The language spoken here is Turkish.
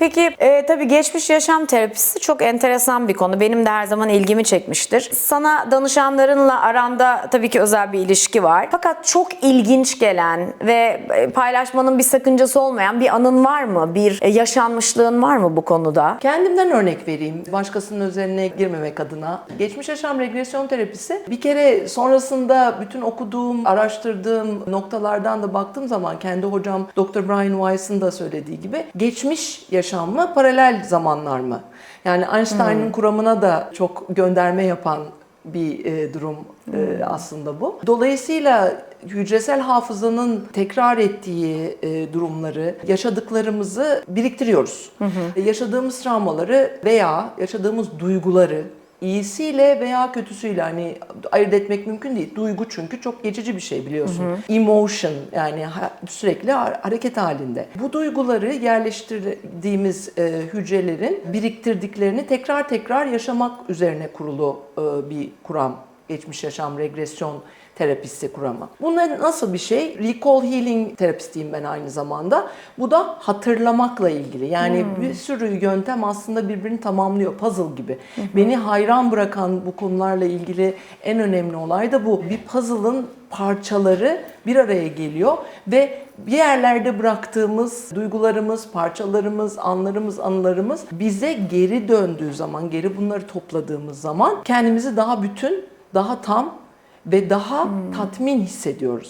Peki e, tabii geçmiş yaşam terapisi çok enteresan bir konu. Benim de her zaman ilgimi çekmiştir. Sana danışanlarınla aranda tabii ki özel bir ilişki var. Fakat çok ilginç gelen ve e, paylaşmanın bir sakıncası olmayan bir anın var mı? Bir e, yaşanmışlığın var mı bu konuda? Kendimden örnek vereyim. Başkasının üzerine girmemek adına. Geçmiş yaşam regresyon terapisi bir kere sonrasında bütün okuduğum, araştırdığım noktalardan da baktığım zaman kendi hocam Dr. Brian Weiss'ın da söylediği gibi geçmiş yaşam mı, paralel zamanlar mı? Yani Einstein'ın kuramına da çok gönderme yapan bir e, durum e, aslında bu. Dolayısıyla hücresel hafızanın tekrar ettiği e, durumları, yaşadıklarımızı biriktiriyoruz. E, Yaşadığımız travmaları veya yaşadığımız duyguları iyisiyle veya kötüsüyle hani ayırt etmek mümkün değil. Duygu çünkü çok geçici bir şey biliyorsun. Emotion yani sürekli ha- hareket halinde. Bu duyguları yerleştirdiğimiz e, hücrelerin biriktirdiklerini tekrar tekrar yaşamak üzerine kurulu e, bir kuram. Geçmiş yaşam regresyon terapisi kuramı. Bunlar nasıl bir şey? Recall healing terapistiyim ben aynı zamanda. Bu da hatırlamakla ilgili. Yani bir sürü yöntem aslında birbirini tamamlıyor. Puzzle gibi. Beni hayran bırakan bu konularla ilgili en önemli olay da bu. Bir puzzle'ın parçaları bir araya geliyor ve bir yerlerde bıraktığımız duygularımız, parçalarımız, anlarımız, anılarımız bize geri döndüğü zaman, geri bunları topladığımız zaman kendimizi daha bütün, daha tam ve daha tatmin hissediyoruz.